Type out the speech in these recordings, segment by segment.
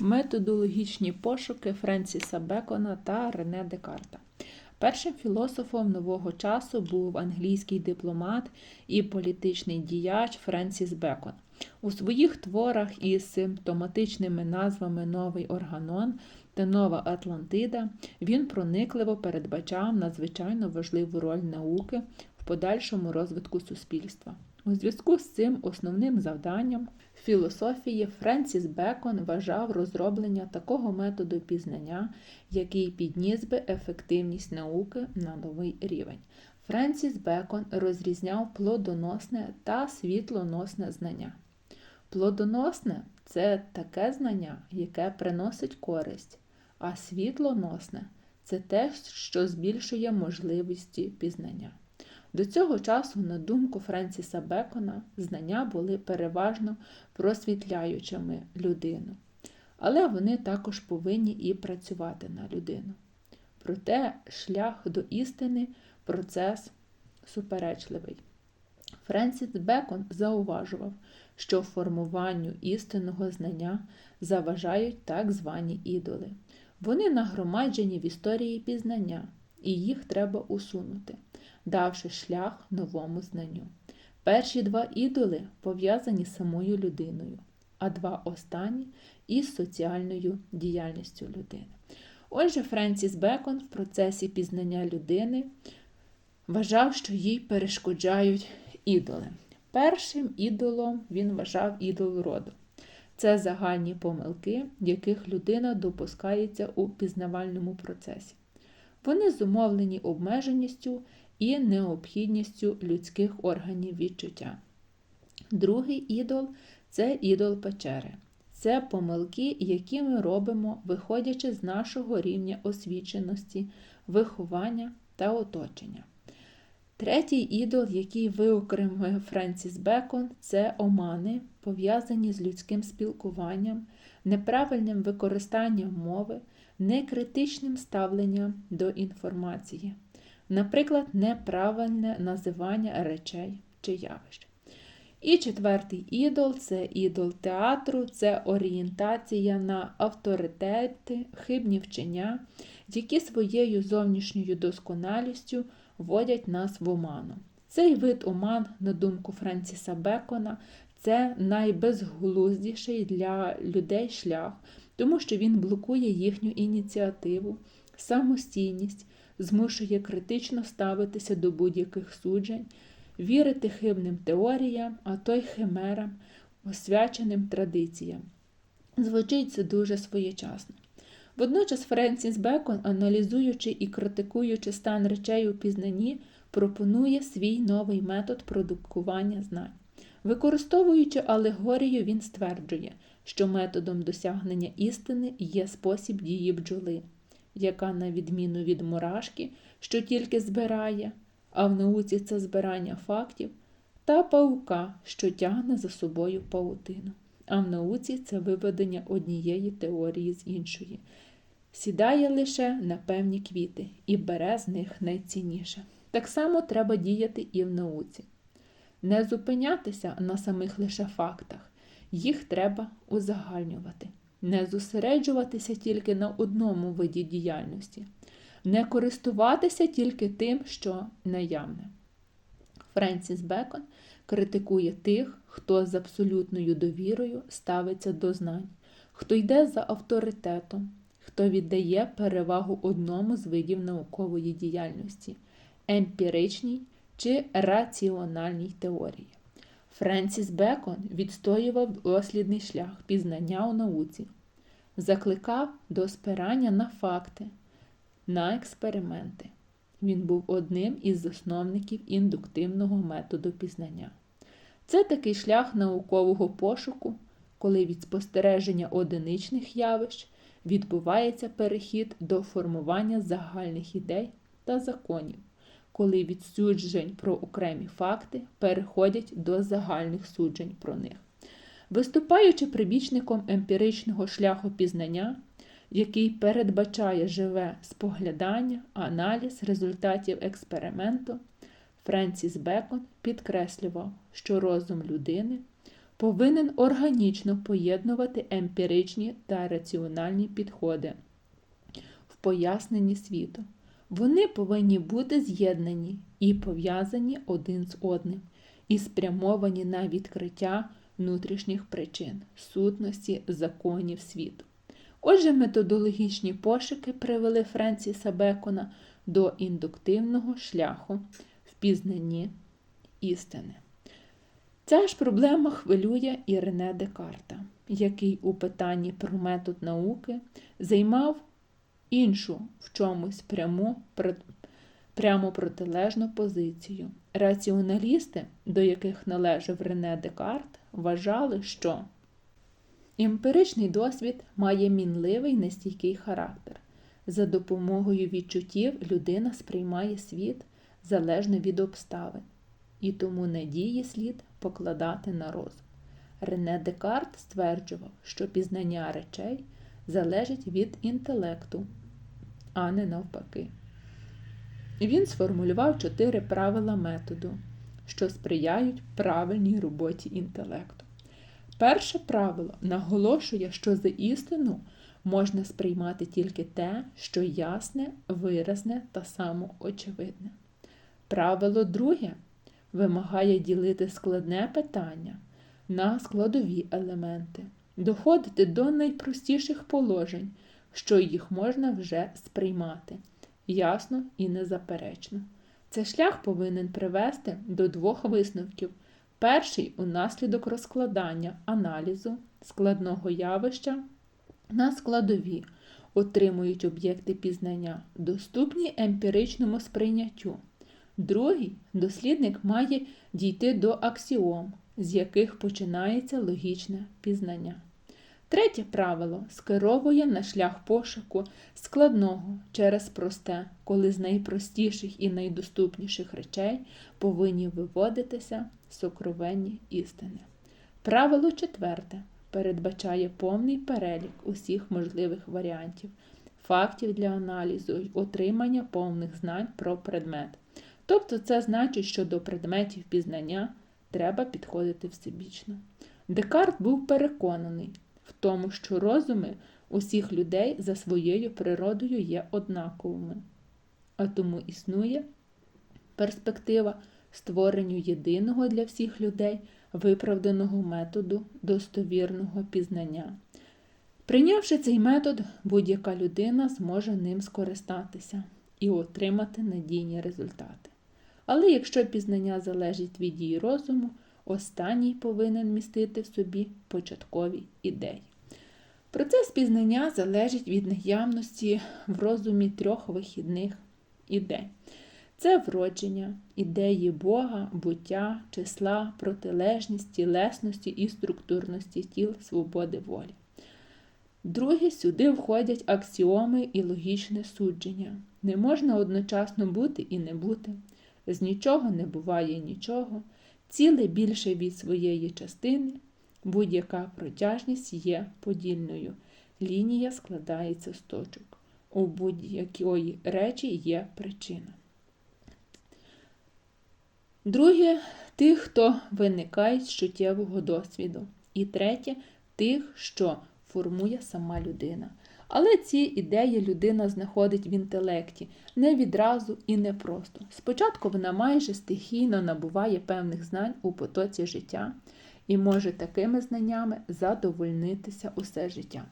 Методологічні пошуки Френсіса Бекона та Рене Декарта. Першим філософом нового часу був англійський дипломат і політичний діяч Френсіс Бекон. У своїх творах із симптоматичними назвами Новий Органон та Нова Атлантида він проникливо передбачав надзвичайно важливу роль науки в подальшому розвитку суспільства. У зв'язку з цим основним завданням філософії Френсіс Бекон вважав розроблення такого методу пізнання, який підніс би ефективність науки на новий рівень. Френсіс Бекон розрізняв плодоносне та світлоносне знання. Плодоносне це таке знання, яке приносить користь, а світлоносне це те, що збільшує можливості пізнання. До цього часу, на думку Френсіса Бекона, знання були переважно просвітляючими людину, але вони також повинні і працювати на людину. Проте шлях до істини процес суперечливий. Френсіс Бекон зауважував, що формуванню істинного знання заважають так звані ідоли. Вони нагромаджені в історії пізнання, і їх треба усунути давши шлях новому знанню. Перші два ідоли пов'язані з самою людиною, а два останні із соціальною діяльністю людини. Отже, Френсіс Бекон в процесі пізнання людини вважав, що їй перешкоджають ідоли. Першим ідолом він вважав ідол роду. Це загальні помилки, яких людина допускається у пізнавальному процесі. Вони зумовлені обмеженістю і необхідністю людських органів відчуття. Другий ідол це ідол печери. Це помилки, які ми робимо, виходячи з нашого рівня освіченості, виховання та оточення. Третій ідол, який виокремив Френсіс Бекон, це омани, пов'язані з людським спілкуванням, неправильним використанням мови, некритичним ставленням до інформації наприклад, неправильне називання речей чи явищ. І четвертий ідол це ідол театру, це орієнтація на авторитети, хибні вчення, які своєю зовнішньою досконалістю вводять нас в оману. Цей вид оман, на думку Френсіса Бекона, це найбезглуздіший для людей шлях, тому що він блокує їхню ініціативу, самостійність, змушує критично ставитися до будь-яких суджень, вірити хибним теоріям, а то й химерам, освяченим традиціям. Звучить це дуже своєчасно. Водночас Френсіс Бекон, аналізуючи і критикуючи стан речей у пізнанні, пропонує свій новий метод продукування знань. Використовуючи алегорію, він стверджує, що методом досягнення істини є спосіб дії бджоли яка, на відміну від мурашки, що тільки збирає, а в науці це збирання фактів, та паука, що тягне за собою паутину, а в науці це виведення однієї теорії з іншої. Сідає лише на певні квіти і бере з них найцінніше. Так само треба діяти і в науці. Не зупинятися на самих лише фактах, їх треба узагальнювати не зосереджуватися тільки на одному виді діяльності, не користуватися тільки тим, що наявне. Френсіс Бекон критикує тих, хто з абсолютною довірою ставиться до знань, хто йде за авторитетом, хто віддає перевагу одному з видів наукової діяльності емпіричній чи раціональній теорії. Френсіс Бекон відстоював дослідний шлях пізнання у науці, закликав до спирання на факти, на експерименти. Він був одним із засновників індуктивного методу пізнання. Це такий шлях наукового пошуку, коли від спостереження одиничних явищ відбувається перехід до формування загальних ідей та законів коли від суджень про окремі факти переходять до загальних суджень про них. Виступаючи прибічником емпіричного шляху пізнання, який передбачає живе споглядання, аналіз результатів експерименту, Френсіс Бекон підкреслював, що розум людини повинен органічно поєднувати емпіричні та раціональні підходи в поясненні світу. Вони повинні бути з'єднані і пов'язані один з одним, і спрямовані на відкриття внутрішніх причин, сутності законів світу. Отже, методологічні пошуки привели Френсіса Бекона до індуктивного шляху в пізнанні істини. Ця ж проблема хвилює і Рене Декарта, який у питанні про метод науки займав іншу в чомусь пряму, прямо протилежну позицію. Раціоналісти, до яких належав Рене Декарт, вважали, що емпіричний досвід має мінливий нестійкий характер. За допомогою відчуттів людина сприймає світ залежно від обставин, і тому надії слід покладати на розум. Рене Декарт стверджував, що пізнання речей залежить від інтелекту, а не навпаки. Він сформулював чотири правила методу, що сприяють правильній роботі інтелекту. Перше правило наголошує, що за істину можна сприймати тільки те, що ясне, виразне та самоочевидне. Правило друге вимагає ділити складне питання на складові елементи, доходити до найпростіших положень, що їх можна вже сприймати ясно і незаперечно. Цей шлях повинен привести до двох висновків. Перший унаслідок розкладання аналізу складного явища на складові, отримують об'єкти пізнання, доступні емпіричному сприйняттю. Другий дослідник має дійти до аксіом, з яких починається логічне пізнання. Третє правило скеровує на шлях пошуку складного через просте, коли з найпростіших і найдоступніших речей повинні виводитися сокровенні істини. Правило четверте передбачає повний перелік усіх можливих варіантів, фактів для аналізу й отримання повних знань про предмет. Тобто це значить, що до предметів пізнання треба підходити всебічно. Декарт був переконаний в тому, що розуми усіх людей за своєю природою є однаковими, а тому існує перспектива створенню єдиного для всіх людей виправданого методу достовірного пізнання. Прийнявши цей метод, будь-яка людина зможе ним скористатися і отримати надійні результати. Але якщо пізнання залежить від її розуму, останній повинен містити в собі початкові ідеї. Процес пізнання залежить від наявності в розумі трьох вихідних ідей. Це вродження, ідеї Бога, буття, числа, протилежність, тілесності і структурності тіл свободи волі. Друге, сюди входять аксіоми і логічне судження. Не можна одночасно бути і не бути. З нічого не буває нічого, ціле більше від своєї частини, будь-яка протяжність є подільною. Лінія складається з точок. У будь-якої речі є причина. Друге тих, хто виникає з чуттєвого досвіду. І третє тих, що формує сама людина. Але ці ідеї людина знаходить в інтелекті не відразу і не просто. Спочатку вона майже стихійно набуває певних знань у потоці життя і може такими знаннями задовольнитися усе життя.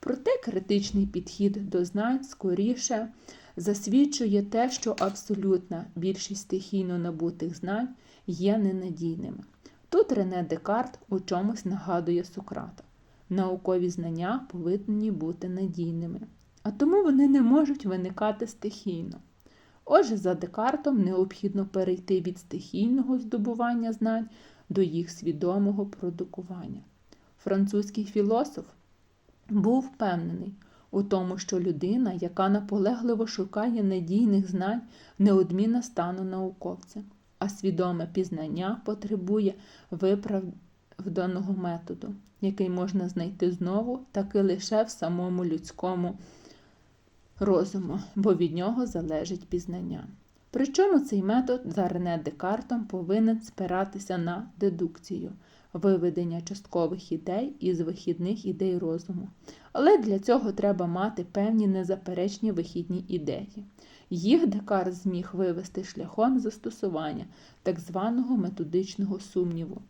Проте критичний підхід до знань скоріше засвідчує те, що абсолютна більшість стихійно набутих знань є ненадійними. Тут Рене Декарт у чомусь нагадує Сократа. Наукові знання повинні бути надійними, а тому вони не можуть виникати стихійно. Отже, за Декартом необхідно перейти від стихійного здобування знань до їх свідомого продукування. Французький філософ був впевнений у тому, що людина, яка наполегливо шукає надійних знань, неодмінно стане науковцем, а свідоме пізнання потребує виправданого методу, який можна знайти знову таки лише в самому людському розуму, бо від нього залежить пізнання. Причому цей метод за Рене Декартом повинен спиратися на дедукцію, виведення часткових ідей із вихідних ідей розуму. Але для цього треба мати певні незаперечні вихідні ідеї. Їх Декарт зміг вивести шляхом застосування так званого методичного сумніву,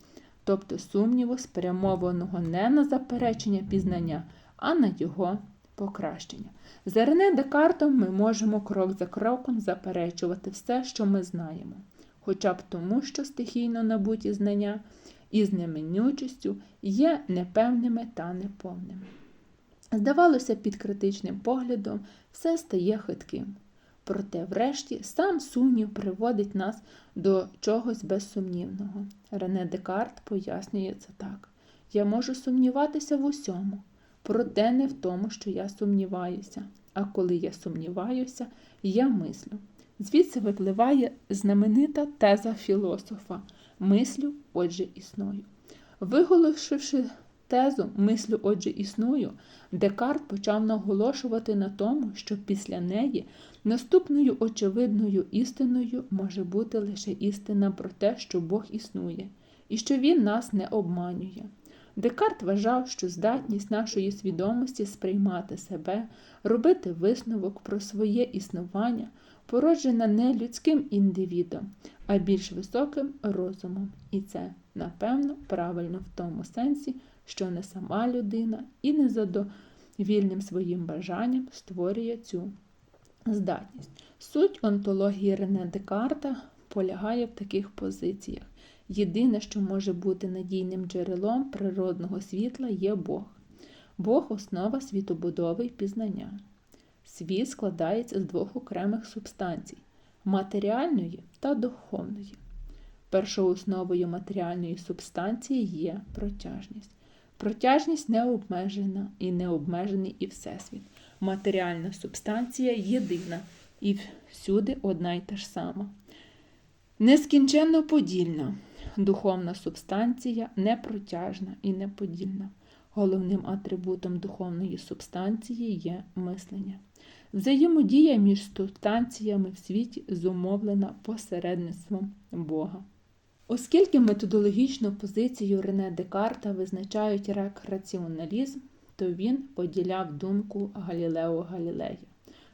тобто сумніву, спрямованого не на заперечення пізнання, а на його покращення. За Рене Декартом ми можемо крок за кроком заперечувати все, що ми знаємо, хоча б тому, що стихійно набуті знання із неминучістю є непевними та неповними. Здавалося, під критичним поглядом все стає хитким. Проте, врешті, сам сумнів приводить нас до чогось безсумнівного. Рене Декарт пояснює це так: я можу сумніватися в усьому, проте не в тому, що я сумніваюся. А коли я сумніваюся, я мислю. Звідси випливає знаменита теза філософа мислю, отже, існую. Виголошивши тезу мислю, отже, існую, Декарт почав наголошувати на тому, що після неї наступною очевидною істиною може бути лише істина про те, що Бог існує, і що Він нас не обманює. Декарт вважав, що здатність нашої свідомості сприймати себе, робити висновок про своє існування породжена не людським індивідом, а більш високим розумом. І це, напевно, правильно в тому сенсі, що не сама людина і не задовільним своїм бажанням створює цю здатність. Суть онтології Рене Декарта полягає в таких позиціях. Єдине, що може бути надійним джерелом природного світла, є Бог. Бог основа світобудови і пізнання. Світ складається з двох окремих субстанцій матеріальної та духовної. Першоосновою матеріальної субстанції є протяжність. Протяжність не обмежена і не обмежений і Всесвіт. Матеріальна субстанція єдина і всюди одна й та ж сама. Нескінченно подільна. Духовна субстанція непротяжна і неподільна. Головним атрибутом духовної субстанції є мислення. Взаємодія між субстанціями в світі зумовлена посередництвом Бога. Оскільки методологічну позицію Рене Декарта визначають як раціоналізм, то він поділяв думку Галілео Галілея.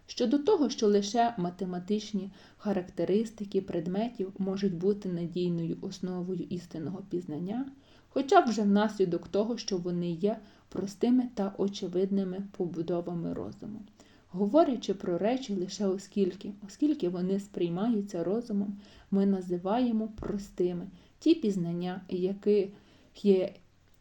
Щодо того, що лише математичні характеристики предметів можуть бути надійною основою істинного пізнання, хоча б вже внаслідок того, що вони є простими та очевидними побудовами розуму. Говорячи про речі лише оскільки, оскільки вони сприймаються розумом, ми називаємо простими ті пізнання, які є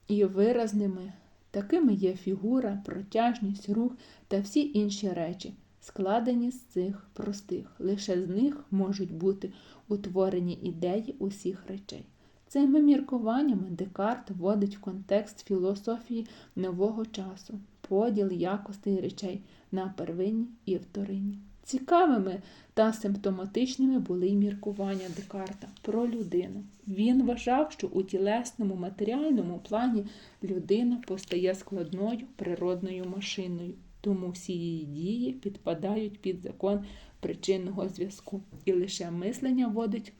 і виразними, такими є фігура, протяжність, рух та всі інші речі, складені з цих простих. Лише з них можуть бути утворені ідеї усіх речей. Цими міркуваннями Декарт вводить в контекст філософії нового часу, поділ якостей речей на первинні і вторинні. Цікавими та симптоматичними були й міркування Декарта про людину. Він вважав, що у тілесному матеріальному плані людина постає складною природною машиною, тому всі її дії підпадають під закон причинного зв'язку, і лише мислення водить,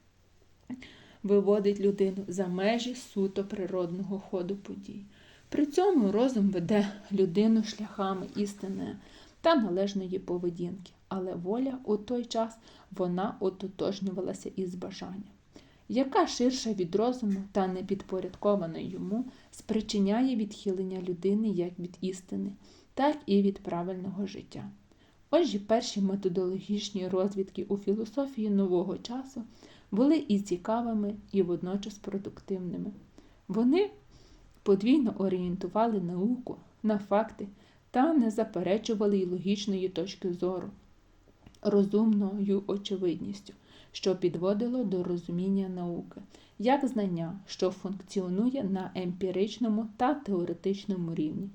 виводить людину за межі суто природного ходу подій. При цьому розум веде людину шляхами істини та належної поведінки, але воля у той час вона ототожнювалася із бажанням, яка ширша від розуму та не підпорядкована йому, спричиняє відхилення людини як від істини, так і від правильного життя. Отже, перші методологічні розвідки у філософії нового часу були і цікавими, і водночас продуктивними. Вони подвійно орієнтували науку на факти та не заперечували й логічної точки зору, розумною очевидністю, що підводило до розуміння науки, як знання, що функціонує на емпіричному та теоретичному рівні,